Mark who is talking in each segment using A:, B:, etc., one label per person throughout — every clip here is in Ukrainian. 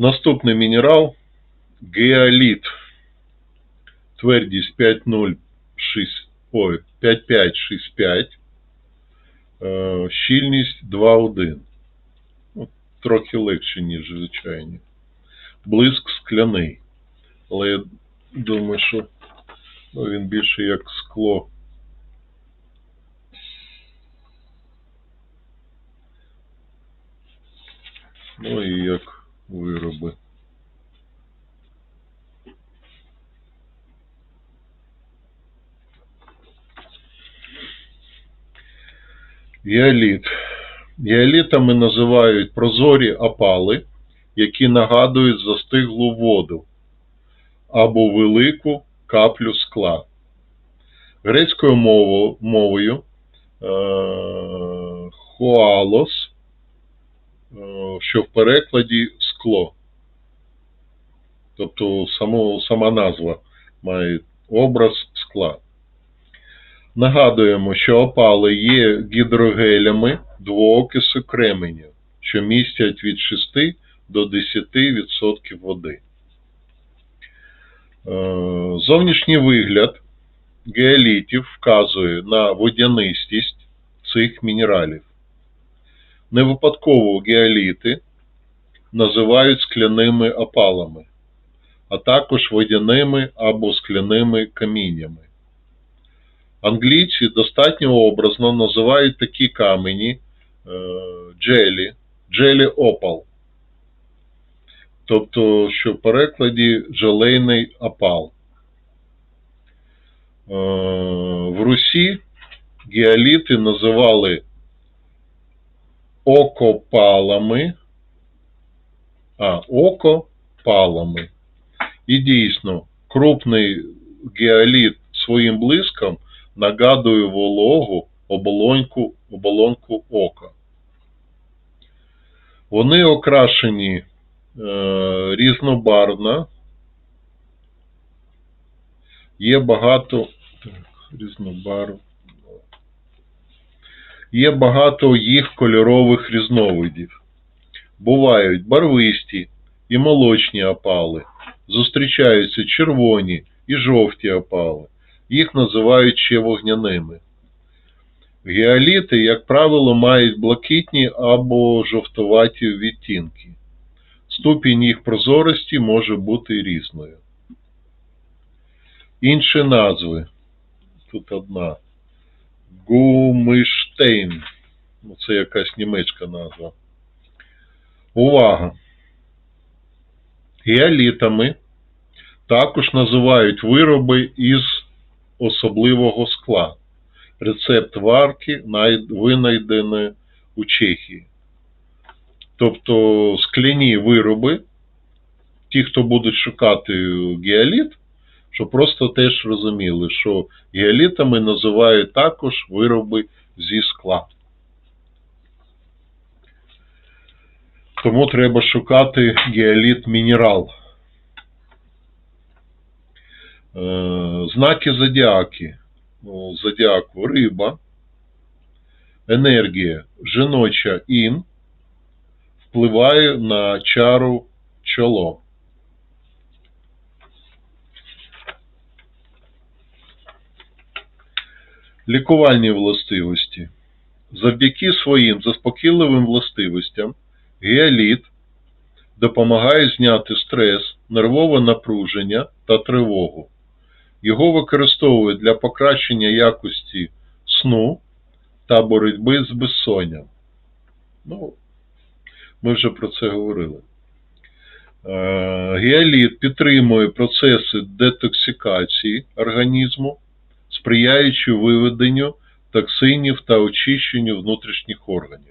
A: Наступний мінерал геоліт. Твердість 5,06, ой, 5565. Е, Щільність 2,1. Ну, Трохи легше, ніж звичайні. Блиск скляний. Але я думаю, що ну, він більше як скло. Ну і як вироби. Геоліт. Геолітами називають прозорі опали, які нагадують застиглу воду або велику каплю скла. Грецькою мовою, е, хуалос, е, що в перекладі скло. Тобто само, сама назва має образ скла. Нагадуємо, що опали є гідрогелями двоокису кременю, що містять від 6 до 10% води. Е, Зовнішній вигляд геолітів вказує на водянистість цих мінералів. Не випадково геоліти називають скляними опалами, а також водяними або скляними каміннями. Англійці достатньо образно називають такі камені е, джелі, джелі опал. Тобто, що в перекладі желейний опал. Е, в Русі геоліти називали окопалами, а, окопалами. І дійсно, крупний геоліт своїм блиском нагадує вологу оболоньку, оболонку ока. Вони окрашені е, різнобарвно. Є багато так, різнобарв. Є багато їх кольорових різновидів. Бувають барвисті і молочні опали. Зустрічаються червоні і жовті опали. Їх називають ще вогняними. Геоліти, як правило, мають блакитні або жовтуваті відтінки. Ступінь їх прозорості може бути різною. Інші назви. Тут одна. Гумиштейн. Ну, Це якась німецька назва. Увага! Геолітами також називають вироби із особливого скла. Рецепт варки винайдений у Чехії. Тобто скляні вироби, ті, хто будуть шукати геоліт, щоб просто теж розуміли, що геолітами називають також вироби зі скла. Тому треба шукати геоліт мінерал. Е, Знаки зодіаки. Ну, Зодіаку риба, енергія жіноча ін впливає на чару чоло. Лікувальні властивості. Завдяки своїм заспокійливим властивостям геоліт допомагає зняти стрес, нервове напруження та тривогу. Його використовують для покращення якості сну та боротьби з безсонням. Ну, ми вже про це говорили. Е, Геоліт підтримує процеси детоксикації організму, сприяючи виведенню токсинів та очищенню внутрішніх органів.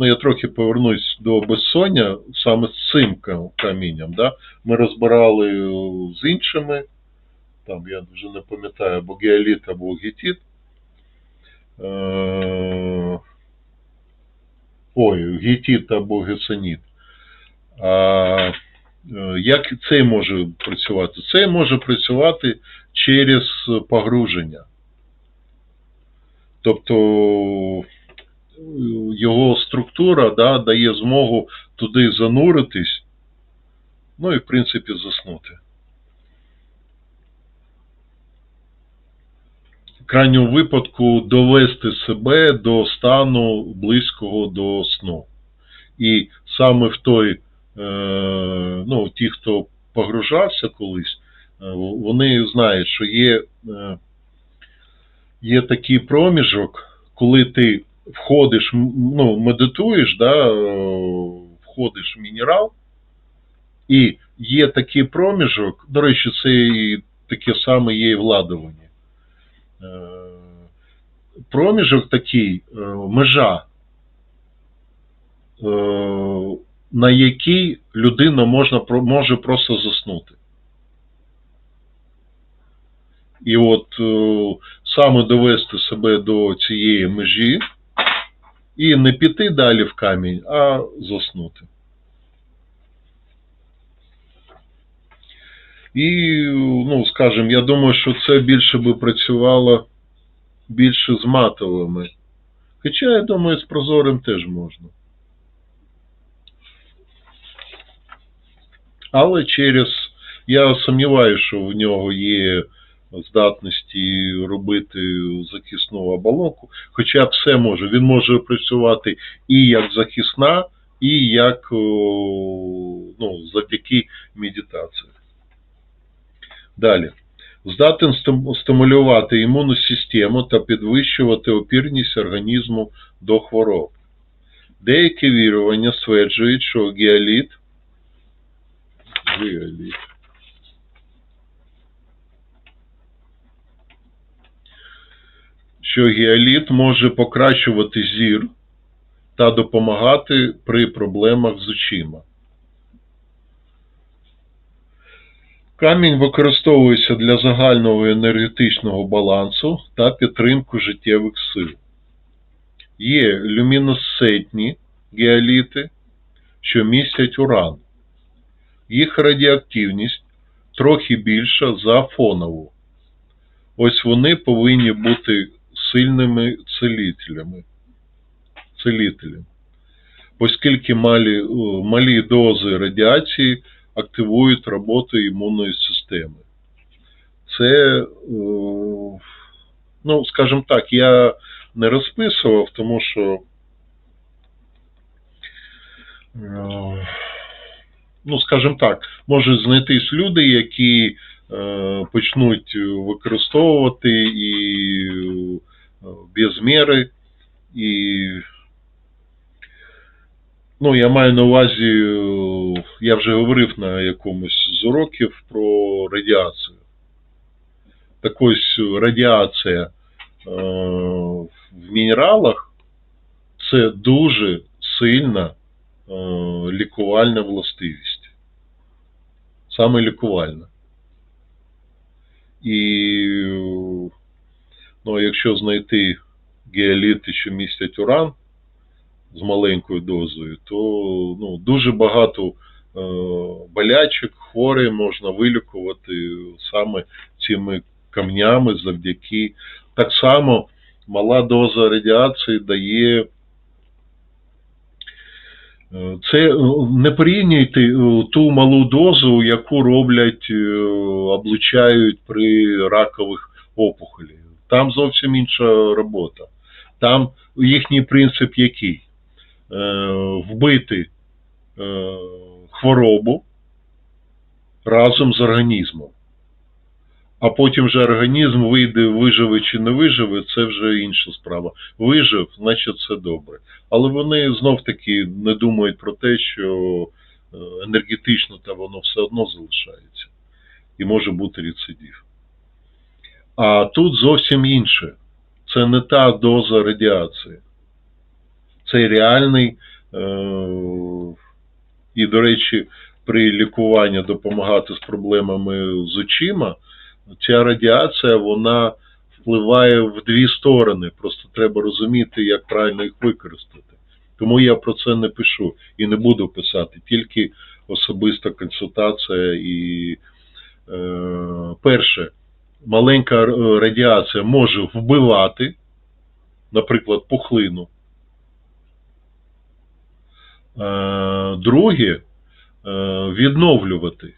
A: Ну, я трохи повернусь до безсоння саме з цим камінням. Да? Ми розбирали е, з іншими, там я вже не пам'ятаю, або геоліт, або гетіт. Е, Ой, гетіт або гесоніт. А е, як цей може працювати? Цей може працювати через погруження. Тобто його структура да, дає змогу туди зануритись Ну і в принципі заснути. В крайньому випадку довести себе до стану близького до сну. І саме в той, е, ну, ті, хто погружався колись, е, вони знають, що є, е, є такий проміжок, коли ти входиш, ну, медитуєш, да, е, входиш в мінерал, і є такий проміжок, до речі, це і таке саме є і в ладуванні. Е, Проміжок такий, е, межа, на якій людина можна, може просто заснути. І от саме довести себе до цієї межі і не піти далі в камінь, а заснути. І, ну, скажімо, я думаю, що це більше би працювало більше з матовими. Хоча, я думаю, з прозорим теж можна. Але через. Я сумніваюся, що в нього є здатності робити захисну оболонку, хоча все може. Він може працювати і як захисна, і як ну, завдяки медитації. Далі. Здатен стимулювати імунну систему та підвищувати опірність організму до хвороб. Деякі вірування стверджують, що гіаліт, гіаліт що гіаліт може покращувати зір та допомагати при проблемах з очима. Камінь використовується для загального енергетичного балансу та підтримку життєвих сил. Є люмінесцентні гіаліти, що містять уран. Їх радіоактивність трохи більша за фонову. Ось вони повинні бути сильними целителями. целителем. Оскільки малі, малі дози радіації активують роботу імунної системи. Це, ну, скажімо так, я не розписував, тому що ну, скажімо так, можуть знайтись люди, які е, почнуть використовувати і е, без міри, і ну, я маю на увазі, я вже говорив на якомусь з уроків про радіацію. Так ось радіація е, в мінералах це дуже сильна е, лікувальна властивість. Саме лікувальна. І ну, якщо знайти геоліти, що містять уран з маленькою дозою, то ну, дуже багато е, болячок, хворих можна вилікувати саме цими камнями завдяки. Так само мала доза радіації дає. Е, Це е, не порівнюйте е, ту малу дозу, яку роблять, е, облучають при ракових опухолі. Там зовсім інша робота. Там їхній принцип який? Е, Вбити е, хворобу разом з організмом. А потім вже організм вийде, виживе чи не виживе, це вже інша справа. Вижив, значить це добре. Але вони знов таки не думають про те, що е, енергетично воно все одно залишається. І може бути рецидив. А тут зовсім інше. Це не та доза радіації. Це реальний. Е- і, до речі, при лікуванні допомагати з проблемами з очима, ця радіація вона впливає в дві сторони. Просто треба розуміти, як правильно їх використати. Тому я про це не пишу і не буду писати, тільки особиста консультація і е, перше, маленька е, радіація може вбивати, наприклад, пухлину. Е, друге, відновлювати.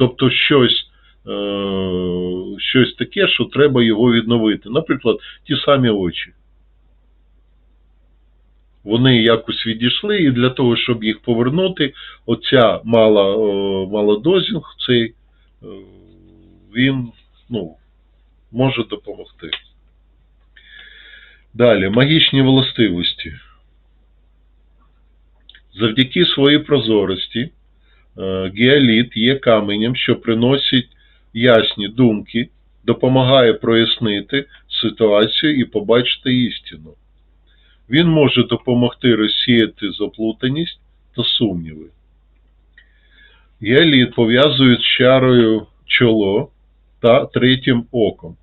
A: Тобто щось, е, щось таке, що треба його відновити. Наприклад, ті самі очі. Вони якось відійшли, і для того, щоб їх повернути, оця мала, е, малодозінг, цей, е, він ну, може допомогти. Далі, магічні властивості. Завдяки своїй прозорості е, геоліт є каменем, що приносить ясні думки, допомагає прояснити ситуацію і побачити істину. Він може допомогти розсіяти заплутаність та сумніви. Геоліт пов'язують з чарою чоло та третім оком,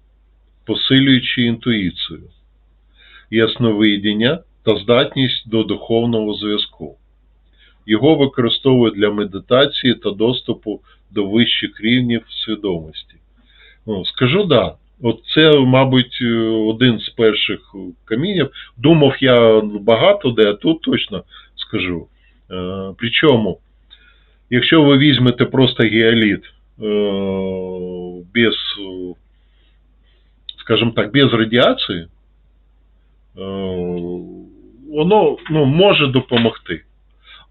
A: посилюючи інтуїцію, ясновидіння та здатність до духовного зв'язку. Його використовують для медитації та доступу до вищих рівнів свідомості. Ну, скажу да, от це, мабуть, один з перших камінів. Думав я багато де, а тут точно скажу. Е, Причому, якщо ви візьмете просто геоліт е, без, е, скажімо так, без радіації, воно ну, може допомогти.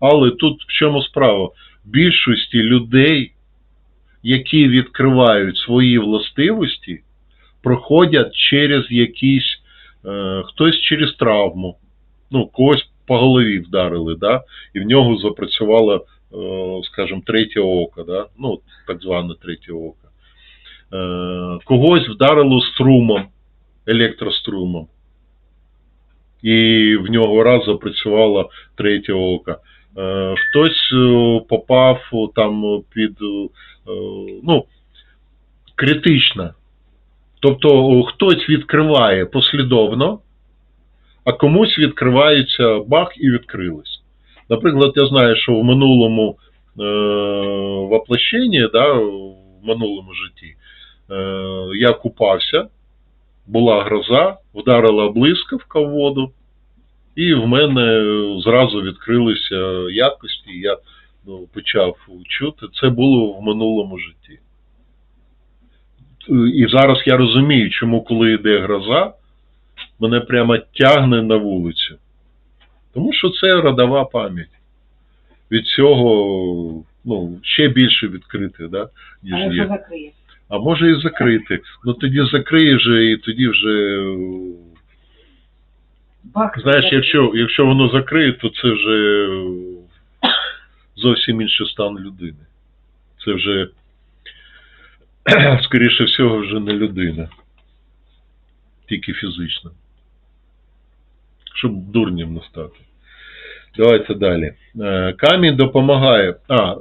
A: Але тут в чому справа? Більшості людей, які відкривають свої властивості, проходять через якісь, е, хтось через травму, ну, когось по голові вдарили, да? і в нього запрацювало, е, скажімо, третє око, да? ну, так зване третє око. Е, когось вдарило струмом, електрострумом. І в нього раз запрацювало третє око. Е, Хтось е, попав там під ну, критично. Тобто хтось відкриває послідовно, а комусь відкривається бах і відкрилось. Наприклад, я знаю, що в минулому е, воплощенні, да, в минулому житті, я купався, була гроза, вдарила блискавка в воду, і в мене зразу відкрилися якості, я ну, почав чути. Це було в минулому житті. І зараз я розумію, чому, коли йде гроза, мене прямо тягне на вулицю. Тому що це родова пам'ять. Від цього ну, ще більше відкрити, да, ніж є. А може і закрити. Ну тоді закриє же, і тоді вже. Знаєш, якщо, якщо воно закриє, то це вже зовсім інший стан людини. Це вже, скоріше всього, вже не людина. Тільки фізично. Щоб дурнем не стати. Давайте далі. Е, Камінь допомагає. А, е,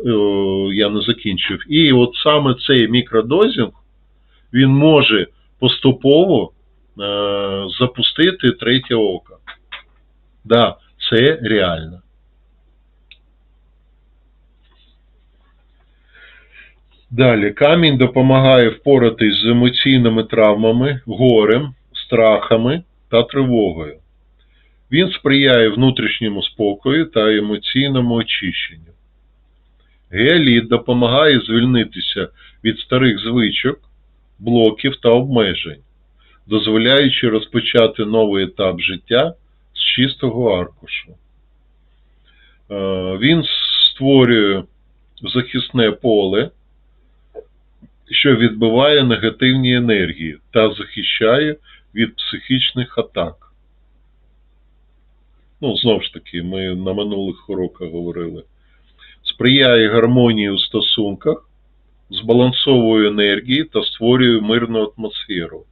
A: я не закінчив. І от саме цей мікродозінг, він може поступово е, запустити третє око. Да, це реально. Далі, камінь допомагає впоратись з емоційними травмами, горем, страхами та тривогою. Він сприяє внутрішньому спокою та емоційному очищенню. Геоліт допомагає звільнитися від старих звичок, блоків та обмежень, дозволяючи розпочати новий етап життя з чистого аркушу. Е, Він створює захисне поле, що відбиває негативні енергії та захищає від психічних атак. Ну, знову ж таки, ми на минулих уроках говорили. Сприяє гармонії у стосунках, збалансовує енергії та створює мирну атмосферу.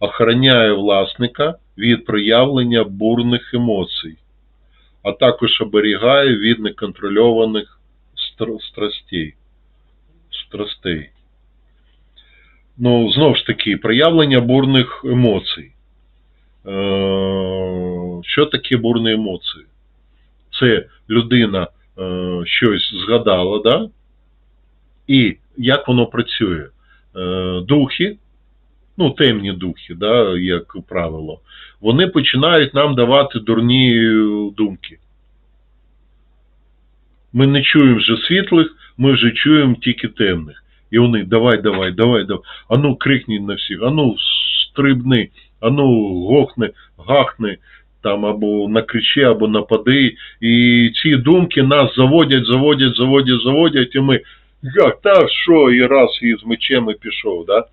A: Охороняє власника від проявлення бурних емоцій, а також оберігає від неконтрольованих стр- страстей. страстей. Ну, знову ж таки, проявлення бурних емоцій. Що таке бурні емоції? Це людина е, щось згадала, да? і як воно працює? Е, Духи, ну, темні духи, да, як правило, вони починають нам давати дурні думки. Ми не чуємо вже світлих, ми вже чуємо тільки темних. І вони давай, давай, давай, давай. Ану, крикні на всіх, ану, стрибни, ану, гохни, гахни, там або накричи, або напади. І ці думки нас заводять, заводять, заводять, заводять, і ми як, та що, і раз і з мечем і пішов. Да? Е,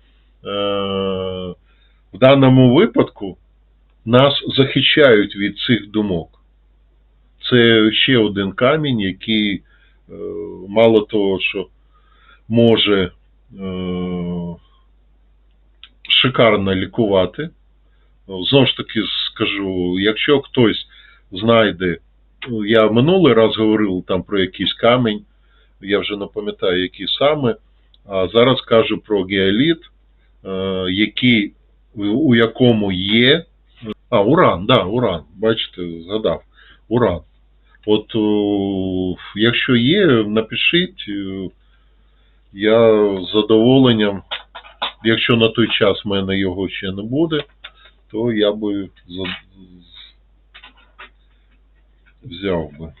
A: в даному випадку нас захищають від цих думок. Це ще один камінь, який е, мало того, що може е, шикарно лікувати. Знову ж таки скажу, якщо хтось знайде, ну, я минулий раз говорив там про якийсь камінь, я вже не пам'ятаю, який саме, а зараз кажу про геоліт, е, який, у якому є. А, уран, да, уран, бачите, згадав. Уран. От якщо є, напишіть, е, я з задоволенням, якщо на той час в мене його ще не буде, то я би взяв би.